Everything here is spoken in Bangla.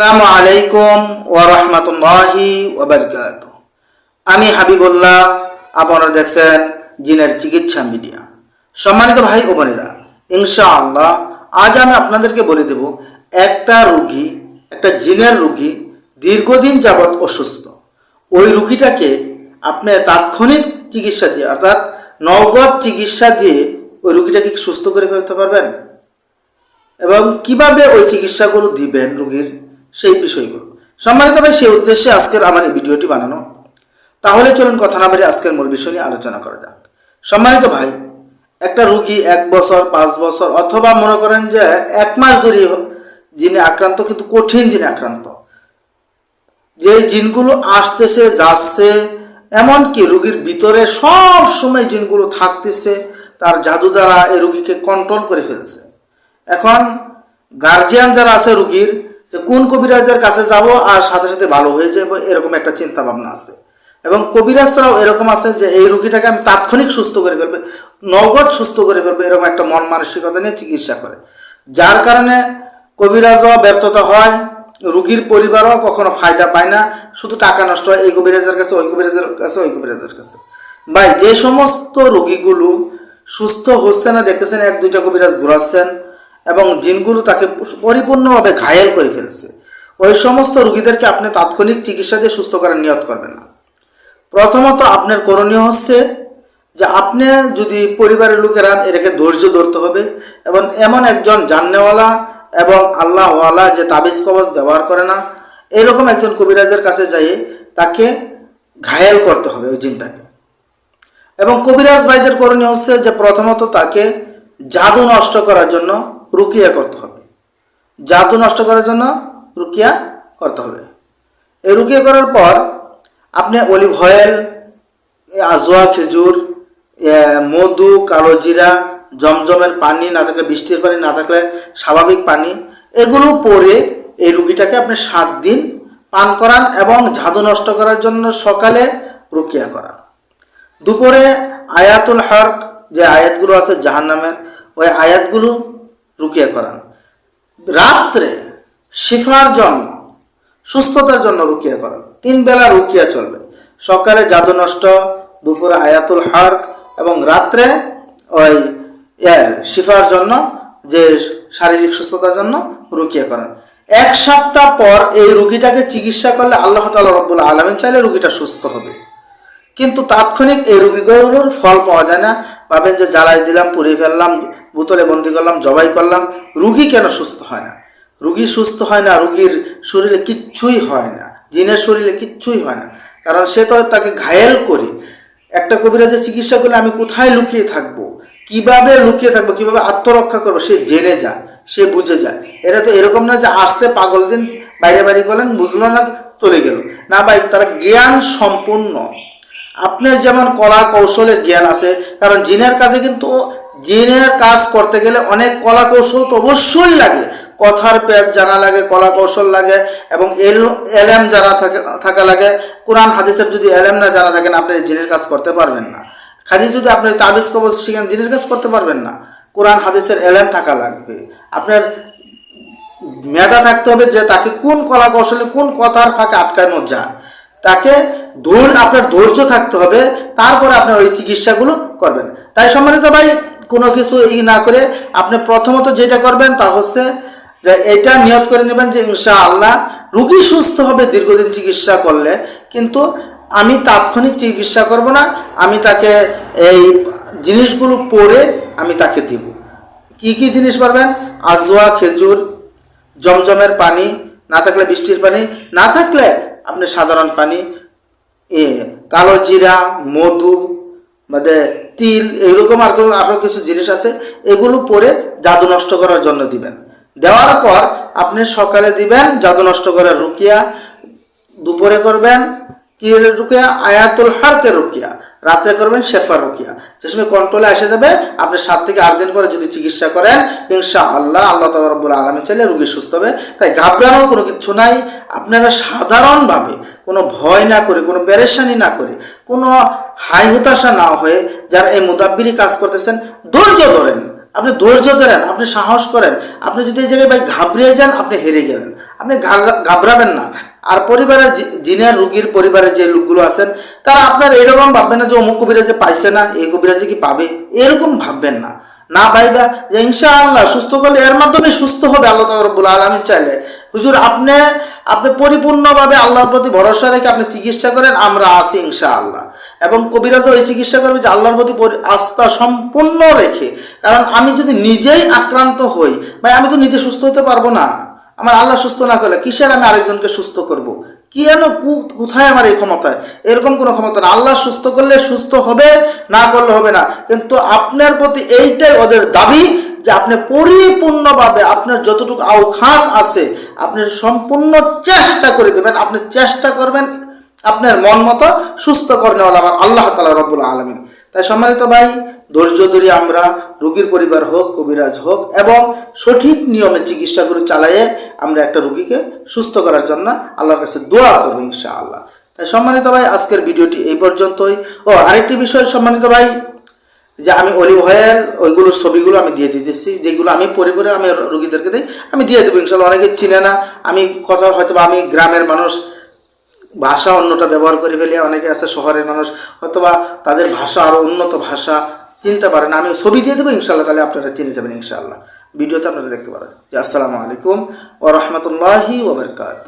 আসসালামু আলাইকুম ওয়া রাহমাতুল্লাহি ওয়া বারাকাতুহু। আমি হাবিবুল্লাহ, আপনারা দেখছেন জিনের চিকিৎসা মিডিয়া। সম্মানিত ভাই ও বোনেরা, ইনশাআল্লাহ আজ আমি আপনাদেরকে বলে দেব, একটা রুগী, একটা জিনের রুগী দীর্ঘদিন যাবৎ অসুস্থ। ওই রুগীটাকে আপনি তাৎক্ষণিক চিকিৎসা দিয়ে, অর্থাৎ নগদ চিকিৎসা দিয়ে ওই রুগীটাকে সুস্থ করে ফেলতে পারবেন? এবং কীভাবে ওই চিকিৎসাগুলো দিবেন রোগীর? সেই বিষয়গুলো। সম্মানিত ভাই, সেই উদ্দেশ্যে আজকের আমার এই ভিডিওটি বানানো। তাহলে চলুন কথা না বেরিয়ে আজকের মূল বিষয় নিয়ে আলোচনা করা যাক। সম্মানিত ভাই, একটা রুগী এক বছর, পাঁচ বছর, অথবা মনে করেন যে এক মাস ধরে যিনি আক্রান্ত, কিন্তু কঠিন যিনি আক্রান্ত। যে জিনগুলো আসতেছে, যাচ্ছে, এমনকি রুগীর ভিতরে সব সময় জিনগুলো থাকতেছে, তার জাদু দ্বারা এই রুগীকে কন্ট্রোল করে ফেলছে। এখন গার্জিয়ান যারা আছে রুগীর যে কোন কবিরাজের কাছে যাব আর সাথে সাথে ভালো হয়ে যাব, এরকম একটা চিন্তা ভাবনা আছে। এবং কবিরাজ ছাড়াও এরকম আছে যে এই রুগীটাকে আমি তাৎক্ষণিক সুস্থ করে ফেলবে, নগদ সুস্থ করে ফেলবে, এরকম একটা মন মানসিকতা নিয়ে চিকিৎসা করে। যার কারণে কবিরাজও ব্যর্থতা হয়, রুগীর পরিবারও কখনো ফায়দা পায় না, শুধু টাকা নষ্ট হয়, এই কবিরাজের কাছে, ওই কবিরাজের কাছে, ওই কবিরাজের কাছে। ভাই, যে সমস্ত রুগীগুলো সুস্থ হচ্ছে না, দেখতেছেন এক দুইটা কবিরাজ ঘুরাচ্ছেন এবং জিনগুলো তাকে পরিপূর্ণভাবে ঘায়েল করে ফেলছে। ওই সমস্ত রুগীদেরকে আপনি তাৎক্ষণিক চিকিৎসা দিয়ে সুস্থ করার নিয়ত করবেন না। প্রথমত আপনার করণীয় হচ্ছে যে আপনি যদি পরিবারের লোকেরা এটাকে ধৈর্য ধরতে হবে এবং এমন একজন জাননেওয়ালা এবং আল্লাহওয়ালা যে তাবিজ কবজ ব্যবহার করে না, এরকম একজন কবিরাজের কাছে যাই তাকে ঘায়েল করতে হবে ওই জিনটাকে। এবং কবিরাজ ভাইদের করণীয় হচ্ছে যে প্রথমত তাকে জাদু নষ্ট করার জন্য রুকিয়া করতে হবে। জাদু নষ্ট করার জন্য রুকিয়া করতে হবে। এই রুকিয়া করার পর আপনি অলিভ অয়েল আজোয়া, খেজুর মধু, কালো জিরা, জমজমের পানি না থাকলে, বৃষ্টির পানি না থাকলে, স্বাভাবিক পানি, এগুলো পরে এই রুগীটাকে আপনি সাত দিন পান করান এবং জাদু নষ্ট করার জন্য সকালে রুকিয়া করান। দুপুরে আয়াতুল হক যে আয়াতগুলো আছে জাহান্নামের, ওই আয়াতগুলো রুকিয়া করান। রাত্রে শিফার জন্য, সুস্থতার জন্য রুকিয়া করান। তিন বেলা রুকিয়া চলবে। সকালে জাদু নষ্ট, দুপুরে আয়াতুল হক এবং রাত্রে ওই এর শিফার জন্য যে শারীরিক সুস্থতার জন্য রুকিয়া করান। এক সপ্তাহ পর এই রুগীটাকে চিকিৎসা করলে আল্লাহ তালা রব্বুল আলমিন চাইলে রুগীটা সুস্থ হবে। কিন্তু তাৎক্ষণিক এই রুগীগুলোর ফল পাওয়া যায় না। ভাবেন যে জ্বালাই দিলাম, পুড়িয়ে ফেললাম, বোতলে বন্দি করলাম, জবাই করলাম, রুগী কেন সুস্থ হয় না? রুগী সুস্থ হয় না, রুগীর শরীরে কিচ্ছুই হয় না, জিনের শরীরে কিচ্ছুই হয় না। কারণ সে তো তাকে ঘায়েল করি। একটা কবিরাজের চিকিৎসা করলে আমি কোথায় লুকিয়ে থাকব? কীভাবে লুকিয়ে থাকব? কীভাবে আত্মরক্ষা করব? সে জেনে যায়, সে বুঝে যায়। এটা তো এরকম না যে আসছে পাগল দিন, বাইরে বাইরে করলেন বুঝলো না, চলে গেল। না ভাই, তারা জ্ঞান সম্পূর্ণ। আপনার যেমন কলা কৌশলের জ্ঞান আছে, কারণ জিনের কাছে কিন্তু জিনের কাজ করতে গেলে অনেক কলা কৌশল তো অবশ্যই লাগে। কথার পেজ জানা লাগে, কলা কৌশল লাগে, এবং এল এলেম জানা থাকে, থাকা লাগে। কোরআন, হাদিসের যদি এলেম না জানা থাকেন, আপনি জিনের কাজ করতে পারবেন না। খালি যদি আপনি তাবিজ, কবজ শিখেন, জিনের কাজ করতে পারবেন না। কোরআন, হাদিসের এলেম থাকা লাগবে। আপনার মেধা থাকতে হবে যে তাকে কোন কলা কৌশলে কোন কথার ফাঁকে আটকানো যায়। তাকে ধৈর্য আপনার ধৈর্য থাকতে হবে, তারপরে আপনি ওই চিকিৎসাগুলো করবেন। তাই সম্মানিত ভাই, কোনো কিছু ই না করে আপনি প্রথমত যেটা করবেন তা হচ্ছে যে এটা নিয়ত করে নেবেন যে ইনশা আল্লাহ রুগী সুস্থ হবে দীর্ঘদিন চিকিৎসা করলে, কিন্তু আমি তাৎক্ষণিক চিকিৎসা করব না, আমি তাকে এই জিনিসগুলো পরে আমি তাকে দিব। কি কি জিনিস পারবেন? আজোয়া খেজুর, জমজমের পানি, না থাকলে বৃষ্টির পানি, না থাকলে আপনি সাধারণ পানি কালো জিরা, মধু মানে তিল এইরকম আর আরও কিছু জিনিস আছে, এগুলো পরে জাদু নষ্ট করার জন্য দিবেন। দেওয়ার পর আপনি সকালে দিবেন জাদু নষ্ট করার রুকিয়া, দুপুরে করবেন কি রুকিয়া? আয়াতুল হারকে রুকিয়া। রাতে করবেন শেফার রুকিয়া। যে সময় কন্ট্রোলে এসে যাবে, আপনি সাত থেকে আট দিন পরে যদি চিকিৎসা করেন ইনশা আল্লাহ আল্লাহ তাবুল আলমী চাইলে রুগী সুস্থ হবে। তাই ঘাবড়ানোর কোনো কিছু নাই। আপনারা সাধারণভাবে কোনো ভয় না করে, কোনো পেরেশানি না করে, কোনো হাই হতাশা না হয়ে যারা এই মুদাব্বিরি কাজ করতেছেন, ধৈর্য ধরেন। আপনি ধৈর্য ধরেন, আপনি সাহস করেন। আপনি যদি এই জায়গায় ভাই ঘাবড়িয়ে যান, আপনি হেরে গেলেন। আপনি ঘাবড়াবেন না। আর পরিবারের জিনের রুগীর পরিবারের যে লোকগুলো আছেন, তারা আপনার এরকম ভাববেন না যে অমুক কবিরাজে পাইছে না, এই কবিরাজে কি পাবে? এরকম ভাববেন না। না ভাইবা, যে ইনশাআল্লাহ সুস্থ করলে এর মাধ্যমে সুস্থ হবে আল্লাহ রব্বুল আলমী চাইলে। হুজুর, আপনি আপনি পরিপূর্ণভাবে আল্লাহর প্রতি ভরসা রেখে আপনি চিকিৎসা করেন, আমরা আছি ইনশাআল্লাহ। এবং কবিরাজও এই চিকিৎসা করবে যে আল্লাহর প্রতি পরি- আস্থা সম্পূর্ণ রেখে। কারণ আমি যদি নিজেই আক্রান্ত হই, ভাই, আমি তো নিজে সুস্থ হতে পারব না। আমার আল্লাহ সুস্থ না করলে কিসের আমি আরেকজনকে সুস্থ করব। কি যেন কোথায় আমার এই ক্ষমতায়? এরকম কোনো ক্ষমতা না। আল্লাহ সুস্থ করলে সুস্থ হবে, না করলে হবে না। কিন্তু আপনার প্রতি এইটাই ওদের দাবি যে আপনি পরিপূর্ণভাবে আপনার যতটুকু আওখাত আছে আপনি সম্পূর্ণ চেষ্টা করে দেবেন, আপনি চেষ্টা করবেন আপনার মন মতো সুস্থ করনে আমার আল্লাহ তালা রব্বুল আলমিন। তাই সম্মানিত ভাই, ধৈর্য ধরে আমরা রুগীর পরিবার হোক, কবিরাজ হোক এবং সঠিক নিয়মে চিকিৎসা করে চালাইয়ে আমরা একটা রুগীকে সুস্থ করার জন্য আল্লাহর কাছে দোয়া করব ইনশাআল্লাহ। তাই সম্মানিত ভাই, আজকের ভিডিওটি এই পর্যন্তই। ও আরেকটি বিষয় সম্মানিত ভাই যে আমি অলিভ অয়েল ওইগুলোর ছবিগুলো আমি দিয়ে দিতেছি, যেগুলো আমি পরিবারে আমি রুগীদেরকে দিই, আমি দিয়ে দেবো, ইনশাল্লাহ। অনেকে চিনে না, আমি কথা হয়তো আমি গ্রামের মানুষ, ভাষা অন্যটা ব্যবহার করে ফেলি, অনেকে আছে শহরের মানুষ হয়তোবা তাদের ভাষা আরও উন্নত ভাষা, চিনতে পারেন আমি ছবি দিয়ে দেবো, ইনশাল্লাহ, তাহলে আপনারা চিনে যাবেন ইনশাআল্লাহ ভিডিওতে আপনারা দেখতে পারেন। যে আসসালামু আলাইকুম ও রহমতুল্লাহি ওবরকাত